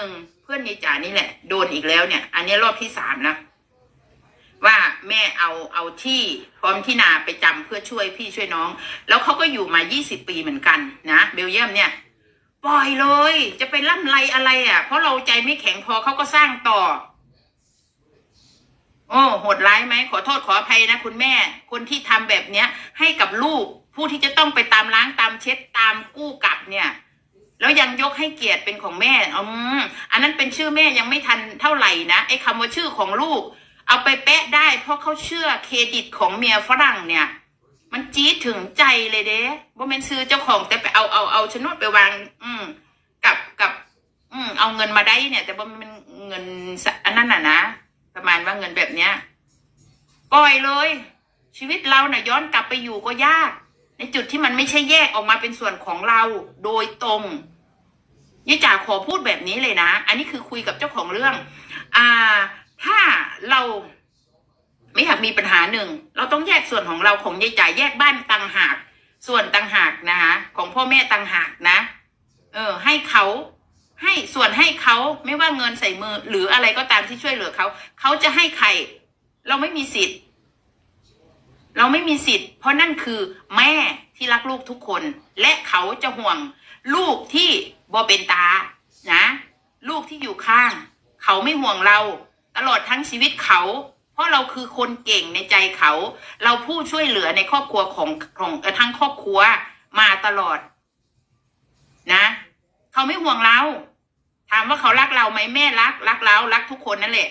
นึ่งเพื่อนยายจ๋านี่แหละ โดนอีกแล้วเนี่ย อันนี้รอบที่สามนะว่าแม่เอาเอาที่พร้อมที่นาไปจำเพื่อช่วยพี่ช่วยน้อง แล้วเขาก็อยู่มายี่สิบปีเหมือนกันนะเบลเยียมเนี่ยปล่อยเลย จะไปล่ำไรอะไรอะ เพราะเราใจไม่แข็งพอเขาก็สร้างต่อ โอ้โหดร้ายไหมขอโทษขออภัยนะคุณแม่ คนที่ทำแบบเนี้ย ให้กับลูกผู้ที่จะต้องไปตามล้างตามเช็ดตามกู้กลับเนี่ย แล้วยังยกให้เกียรติเป็นของแม่อืมอันนั้นเป็นชื่อแม่ยังไม่ทันเท่าไหร่นะไอ้คำว่าชื่อของลูก เอาไปแปะได้ เพราะเขาเชื่อเครดิตของเมียฝรั่งเนี่ย มันจี๊ดถึงใจเลยเด้ว่าเป็นซื้อเจ้าของแต่ไปเอาเอาเอาโฉนดไปวาง อืมกับกับ อืมเอาเงินมาได้เนี่ย แต่ว่ามันเป็นเงินอันนั้นน่ะนะประมาณว่าเงินแบบเนี้ยปล่อยเลย ชีวิตเราเน่ะย้อนกลับไปอยู่ก็ยาก ในจุดที่มันไม่ใช่แยกออกมาเป็นส่วนของเราโดยตรงยี่จ๋าขอพูดแบบนี้เลยนะ อันนี้คือคุยกับเจ้าของเรื่อง อ่า ถ้าเราไม่อยากมีปัญหาหนึ่ง เราต้องแยกส่วนของเราของยายจ๋าแยกบ้านต่างหาก ส่วนต่างหากนะคะของพ่อแม่ต่างหากนะ เออ ให้เขาให้ส่วนให้เขาไม่ว่าเงินใส่มือ หรืออะไรก็ตามที่ช่วยเหลือเขา เขาจะให้ใคร เราไม่มีสิทธิ์ เราไม่มีสิทธิ์ เพราะนั่นคือแม่ที่รักลูกทุกคน และเขาจะห่วงลูกที่บอเป็นตานะ ลูกที่อยู่ข้าง เขาไม่ห่วงเรา ตลอดทั้งชีวิตเขา เพราะเราคือคนเก่งในใจเขา เราผู้ช่วยเหลือในครอบครัวของของทั้งครอบครัวมาตลอด นะ เขาไม่ห่วงเราถามว่าเขารักเราไหมแม่รัก รักเรารักทุกคนนั่นแหละ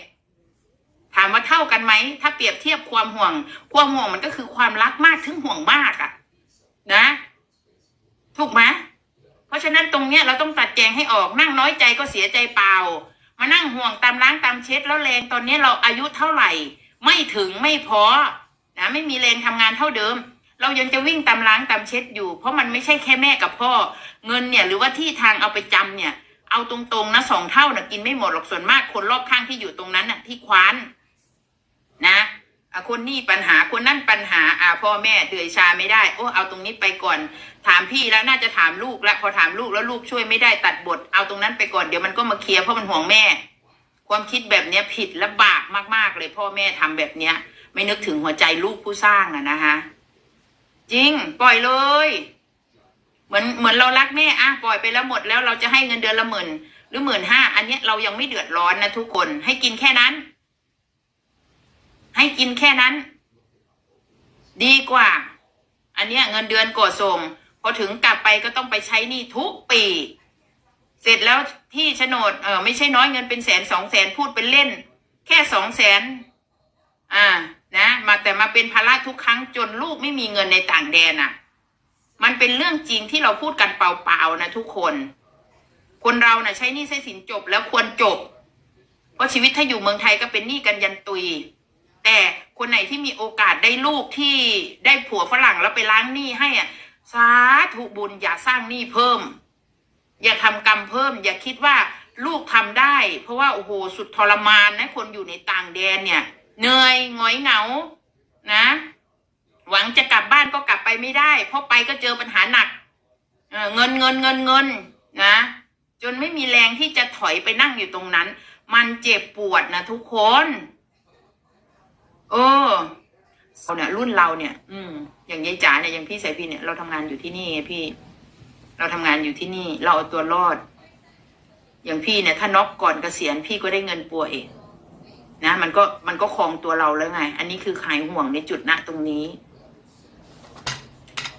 ถามว่าเท่ากันไหม ถ้าเปรียบเทียบความห่วง ความห่วงมันก็คือความรักมากถึงห่วงมากอะนะ ถูกไหมเพราะฉะนั้นตรงเนี้ยเราต้องตัดแจงให้ออกนั่งน้อยใจก็เสียใจเปล่า มานั่งห่วงตามล้างตามเช็ดแล้วแรงตอนนี้เราอายุเท่าไหร่ ไม่ถึงไม่พอนะไม่มีแรงทำงานเท่าเดิม เรายังจะวิ่งตามล้างตามเช็ดอยู่ เพราะมันไม่ใช่แค่แม่กับพ่อ เงินเนี่ย หรือว่าที่ทางเอาไปจำเนี่ยเอาตรงๆนะสองเท่านะกินไม่หมดหรอกส่วนมากคนรอบข้างที่อยู่ตรงนั้นน่ะที่คว้าน นะคนนี่ปัญหาคนนั่นปัญหาอ่าพ่อแม่เดือยชาไม่ได้ โอ้เอาตรงนี้ไปก่อน ถามพี่แล้วน่าจะถามลูกแล้วพอถามลูกแล้วลูกช่วยไม่ได้ตัดบท เอาตรงนั้นไปก่อนเดี๋ยวมันก็มาเคลียร์เพราะมันห่วงแม่ ความคิดแบบเนี้ยผิดและบาปมาก ๆ เลย พ่อแม่ทำแบบเนี้ย ไม่นึกถึงหัวใจลูกผู้สร้างอะนะคะจริง ปล่อยเลย เหมือนเหมือนเรารักแม่อะปล่อยไปแล้วหมดแล้วเราจะให้เงินเดือนละหมื่นหรือหมื่นห้าอันเนี้ยเรายังไม่เดือดร้อนนะทุกคนให้กินแค่นั้น กินแค่นั้น ดีกว่า อันเนี้ยเงินเดือนก่อส่งพอถึงกลับไปก็ต้องไปใช้หนี้ทุกปี เสร็จแล้วที่โฉนดเออไม่ใช่น้อยเงินเป็นแสนสองแสนพูดเป็นเล่น แค่สองแสนอ่านะ มาแต่มาเป็นภาระทุกครั้งจนลูกไม่มีเงินในต่างแดนอะ มันเป็นเรื่องจริงที่เราพูดกันเปล่าๆนะทุกคน คนเรานะ่ะใช้หนี้ใช้สินจบแล้วควรจบ เพราะชีวิตถ้าอยู่เมืองไทยก็เป็นหนี้กันยันตุย แต่คนไหนที่มีโอกาสได้ลูกที่ได้ผัวฝรั่งแล้วไปล้างหนี้ให้อะสาธุบุญอย่าสร้างหนี้เพิ่ม อย่าทำกรรมเพิ่ม อย่าคิดว่าลูกทำได้ เพราะว่าโอ้โหสุดทรมานนะคนอยู่ในต่างแดนเนี่ยเหนื่อยงอยเหงา นะ หวังจะกลับบ้านก็กลับไปไม่ได้ เพราะไปก็เจอปัญหาหนักเเงินเงินเงินเงินนะ จนไม่มีแรงที่จะถอยไปนั่งอยู่ตรงนั้น มันเจ็บปวดนะทุกคน เออเราเนี่ยรุ่นเราเนี่ย อืม อย่างยายจ๋าเนี่ยอย่างพี่สายพี่เนี่ยเราทำงานอยู่ที่นี่ไงพี่ เราทำงานอยู่ที่นี่ เราเอาตัวรอด อย่างพี่เนี่ย ถ้าน็อกก่อนเกษียณพี่ก็ได้เงินป่วยนะมันก็มันก็คลองตัวเราแล้วไง อันนี้คือขายห่วงในจุดณตรงนี้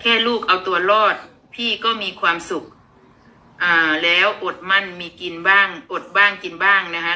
แค่ลูกเอาตัวรอด พี่ก็มีความสุข อ่า แล้วอดมั่นมีกินบ้าง อดบ้างกินบ้างนะคะ